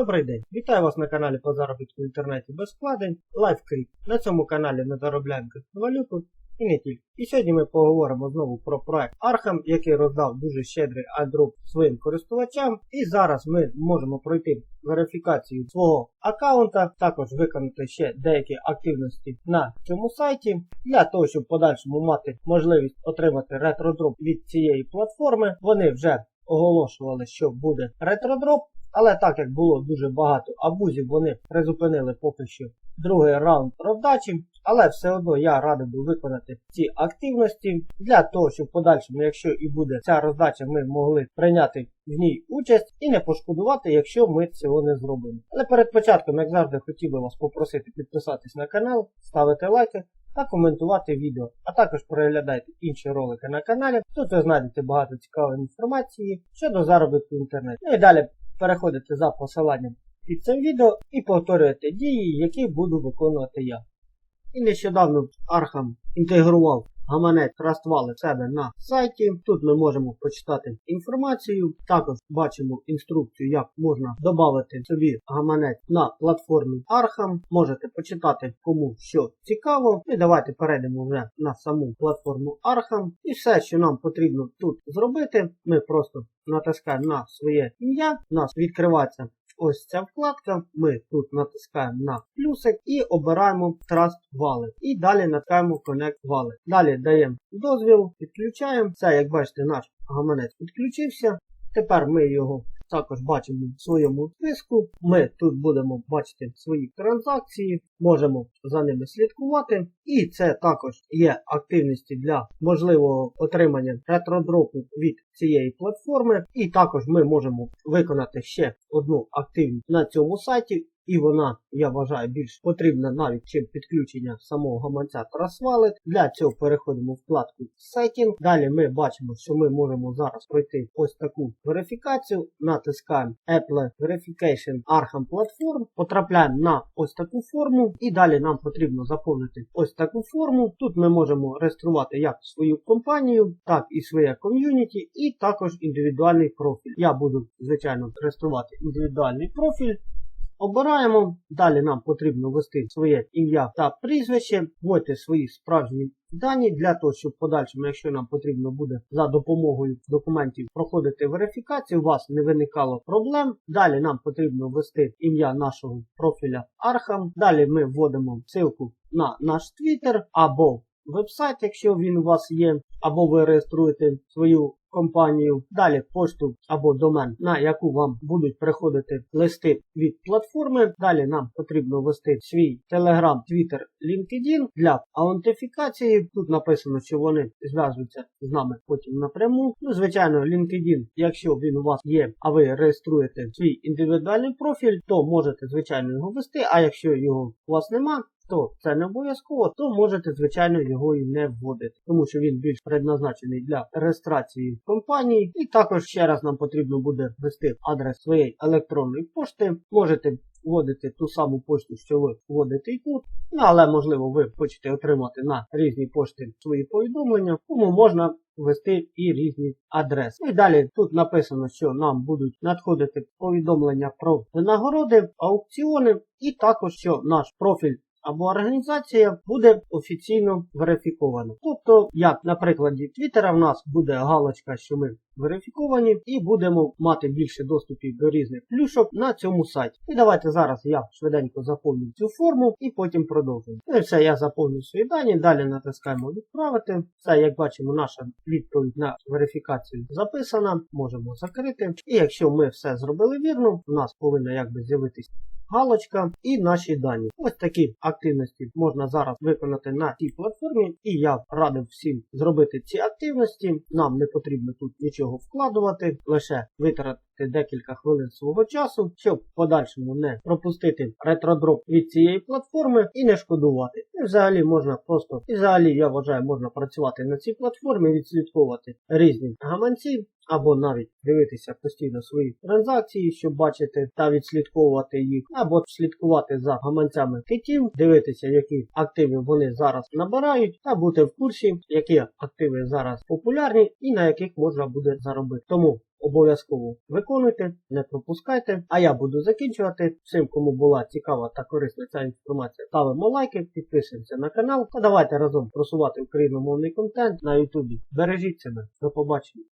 Добрий день! Вітаю вас на каналі по заробітку в інтернеті без вкладень LiveCrypt. На цьому каналі ми заробляємо криптовалюту і не тільки. І сьогодні ми поговоримо знову про проект Arkham, який роздав дуже щедрий айдроп своїм користувачам. І зараз ми можемо пройти верифікацію свого аккаунта, також виконати ще деякі активності на цьому сайті, для того, щоб в подальшому мати можливість отримати ретродроп від цієї платформи. Вони вже оголошували, що буде ретродроп. Але так як було дуже багато абузів, вони призупинили поки що другий раунд роздачі. Але все одно я радий був виконати ці активності для того, щоб в подальшому, якщо і буде ця роздача, ми могли прийняти в ній участь і не пошкодувати, якщо ми цього не зробимо. Але перед початком, як завжди, хотів би вас попросити підписатись на канал, ставити лайки та коментувати відео. А також переглядайте інші ролики на каналі. Тут ви знайдете багато цікавої інформації щодо заробітку в інтернеті. Ну і далі переходите за посиланням під цим відео і повторюєте дії, які буду виконувати я. І нещодавно Arkham інтегрував гаманець Trustwallet себе на сайті. Тут ми можемо почитати інформацію. Також бачимо інструкцію, як можна додати собі гаманець на платформі Arkham. Можете почитати кому що цікаво. І давайте перейдемо вже на саму платформу Arkham. І все, що нам потрібно тут зробити, ми просто натискаємо на своє ім'я. У нас відкривається ось ця вкладка. Ми тут натискаємо на плюсик і обираємо Trust Wallet. І далі натискаємо Connect Wallet. Далі даємо дозвіл, підключаємо. Це, як бачите, наш гаманець підключився. Тепер ми його також бачимо в своєму списку. Ми тут будемо бачити свої транзакції, можемо за ними слідкувати. І це також є активності для можливого отримання ретродропу від цієї платформи. І також ми можемо виконати ще одну активність на цьому сайті. І вона, я вважаю, більш потрібна навіть чим підключення самого гаманця Trustwallet. Для цього переходимо в вкладку Setting. Далі ми бачимо, що ми можемо зараз пройти ось таку верифікацію. Натискаємо Apple Verification Arkham Platform. Потрапляємо на ось таку форму. І далі нам потрібно заповнити ось таку форму. Тут ми можемо реєструвати як свою компанію, так і своє ком'юніті, і також індивідуальний профіль. Я буду, звичайно, реєструвати індивідуальний профіль. Обираємо. Далі нам потрібно ввести своє ім'я та прізвище, вводьте свої справжні дані для того, щоб подальшому, якщо нам потрібно буде за допомогою документів проходити верифікацію, у вас не виникало проблем. Далі нам потрібно ввести ім'я нашого профіля Arkham. Далі ми вводимо ссылку на наш Twitter або вебсайт, якщо він у вас є, або ви реєструєте свою компанію, далі пошту або домен, на яку вам будуть приходити листи від платформи. Далі нам потрібно ввести свій Telegram, Twitter, LinkedIn для аутентифікації. Тут написано, що вони зв'язуються з нами потім напряму. Ну, звичайно, LinkedIn, якщо він у вас є, а ви реєструєте свій індивідуальний профіль, то можете, звичайно, його ввести, а якщо його у вас нема, то це не обов'язково, то можете, звичайно, його і не вводити, тому що він більш предназначений для реєстрації компанії. І також ще раз нам потрібно буде ввести адрес своєї електронної пошти. Можете вводити ту саму пошту, що ви вводите і тут. Ну, але, можливо, ви хочете отримати на різні пошти свої повідомлення, тому можна ввести і різні адреси. І далі тут написано, що нам будуть надходити повідомлення про винагороди, аукціони, і також, що наш профіль або організація буде офіційно верифікована. Тобто, як на прикладі Твіттера, в нас буде галочка, що ми верифіковані, і будемо мати більше доступів до різних плюшок на цьому сайті. І давайте зараз я швиденько заповню цю форму і потім продовжую. Ну і все, я заповню свої дані, далі натискаємо відправити. Все, як бачимо, наша відповідь на верифікацію записана. Можемо закрити. І якщо ми все зробили вірно, у нас повинна якби з'явитися галочка і наші дані. Ось такі активності можна зараз виконати на цій платформі. І я радив всім зробити ці активності. Нам не потрібно тут нічого вкладувати, лише витратити декілька хвилин свого часу, щоб в подальшому не пропустити ретродроп від цієї платформи і не шкодувати. І взагалі можна просто, і взагалі я вважаю, можна працювати на цій платформі, відслідковувати різні гаманці. Або навіть дивитися постійно свої транзакції, щоб бачити та відслідковувати їх, або слідкувати за гаманцями китів, дивитися, які активи вони зараз набирають, та бути в курсі, які активи зараз популярні і на яких можна буде заробити. Тому обов'язково виконуйте, не пропускайте. А я буду закінчувати. Всім, кому була цікава та корисна ця інформація, ставимо лайки, підписуємося на канал та давайте разом просувати україномовний контент на Ютубі. Бережіть себе, до побачення.